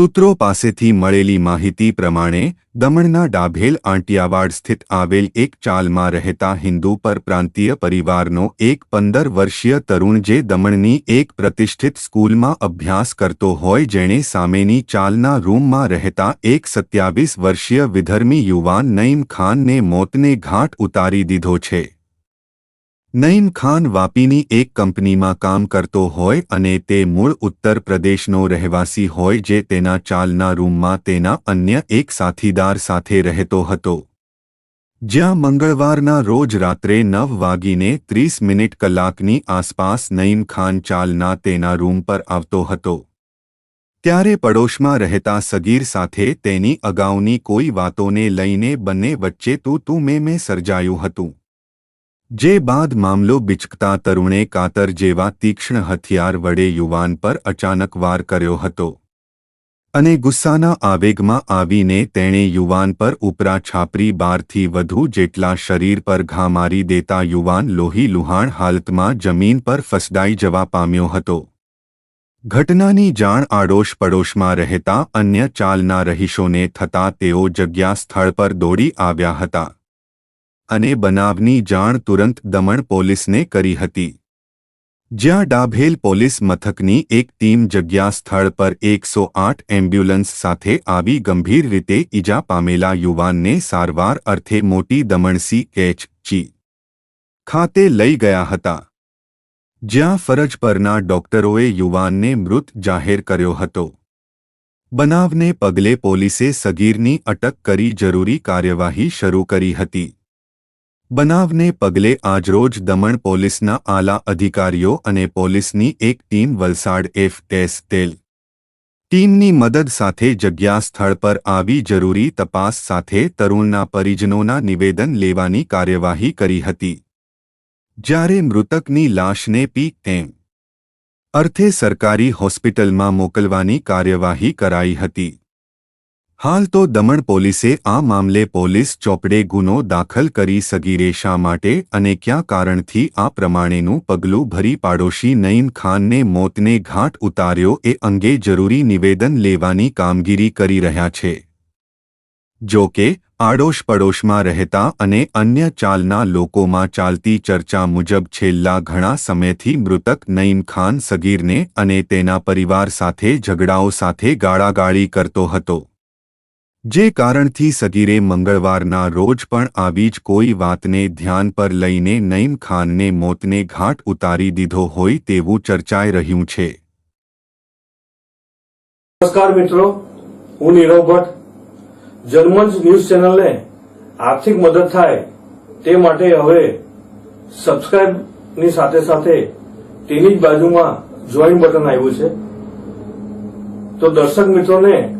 સૂત્રો પાસેથી મળેલી માહિતી પ્રમાણે, દમણના ડાભેલ આંટિયાવાડ સ્થિત આવેલ એક ચાલમાં રહેતા હિન્દુ પરપ્રાંતીય પરિવારનો એક પંદર વર્ષીય તરુણ જે દમણની એક પ્રતિષ્ઠિત સ્કૂલમાં અભ્યાસ કરતો હોય જેણે સામેની ચાલના રૂમમાં રહેતા એક સત્યાવીસ વર્ષીય વિધર્મી યુવાન નઈમ ખાનને મોતને ઘાટ ઉતારી દીધો છે. નઈમ ખાન વાપીની એક કંપનીમાં કામ કરતો હોય અને તે મૂળ ઉત્તર પ્રદેશનો રહેવાસી હોય જે તેના ચાલના રૂમમાં તેના અન્ય એક સાથીદાર સાથે રહેતો હતો. જ્યાં મંગળવારના રોજ રાત્રે નવ વાગીને ત્રીસ મિનિટ કલાકની આસપાસ નઈમ ખાન ચાલના તેના રૂમ પર આવતો હતો. ત્યારે પડોશમાં રહેતા સગીર સાથે તેની અગાઉની કોઈ વાતોને લઈને બંને વચ્ચે તું તું મેં મેં સર્જાયું હતું. જે બાદ મામલો બિચકતા તરુણે કાતર જેવા તીક્ષ્ણ હથિયાર વડે યુવાન પર અચાનક વાર કર્યો હતો. અને ગુસ્સાના આવેગમાં આવીને તેણે યુવાન પર ઉપરા છાપરી બારથી વધુ જેટલા શરીર પર ઘા મારી દેતા યુવાન લોહી લુહાણ હાલતમાં જમીન પર ફસડાઈ જવા પામ્યો હતો. ઘટનાની જાણ આડોશ પડોશમાં રહેતા અન્ય ચાલના રહીશોને થતાં તેઓ જગ્યા સ્થળ પર દોડી આવ્યા હતા. અને બનાવની જાણ તુરંત દમણ પોલીસને કરી હતી. જ્યાં ડાભેલ પોલીસ મથકની એક ટીમ જગ્યા સ્થળ પર એકસો આઠ એમ્બ્યુલન્સ સાથે આવી ગંભીર રીતે ઈજા પામેલા યુવાનને સારવાર અર્થે મોટી દમણસી એચ ચી ખાતે લઈ ગયા હતા. જ્યાં ફરજ પરના ડોક્ટરોએ યુવાનને મૃત જાહેર કર્યો હતો. બનાવને પગલે પોલીસે સગીરની અટક કરી જરૂરી કાર્યવાહી શરૂ કરી હતી. બનાવને પગલે આજરોજ દમણ પોલીસના આલા અધિકારીઓ અને પોલીસની એક ટીમ વલસાડ એફ ટેસ તેલ ટીમની મદદ સાથે જગ્યા સ્થળ પર આવી જરૂરી તપાસ સાથે તરુણના પરિજનોના નિવેદન લેવાની કાર્યવાહી કરી હતી. જ્યારે મૃતકની લાશને પી તેમ અર્થે સરકારી હોસ્પિટલમાં મોકલવાની કાર્યવાહી કરાઈ હતી. હાલ તો દમણ પોલીસે આ મામલે પોલીસ ચોપડે ગુનો દાખલ કરી સગીરે શા માટે અને ક્યાં કારણથી આ પ્રમાણેનું પગલું ભરી પાડોશી નઈમ ખાનને મોતને ઘાટ ઉતાર્યો એ અંગે જરૂરી નિવેદન લેવાની કામગીરી કરી રહ્યા છે. જો કે આડોશ પડોશમાં રહેતા અને અન્ય ચાલના લોકોમાં ચાલતી ચર્ચા મુજબ છેલ્લા ઘણા સમયથી મૃતક નઈમ ખાન સગીરને અને તેના પરિવાર સાથે ઝઘડાઓ સાથે ગાળાગાળી કરતો હતો. જે કારણથી સગીરે મંગળવારના રોજ પણ આવી જ કોઈ વાતને ધ્યાન પર લઈને નઈમ ખાનને મોતને ઘાટ ઉતારી દીધો હોય તેવું ચર્ચાઈ રહ્યું છે. નમસ્કાર મિત્રો, હું નીરવ ભટ્ટ. જર્મન્સ ન્યૂઝ ચેનલને આર્થિક મદદ થાય તે માટે હવે સબસ્ક્રાઇબની સાથે સાથે તેની જ બાજુમાં જોઈન બટન આવ્યું છે. તો દર્શક મિત્રોને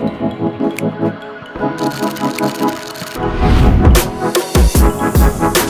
Thank you.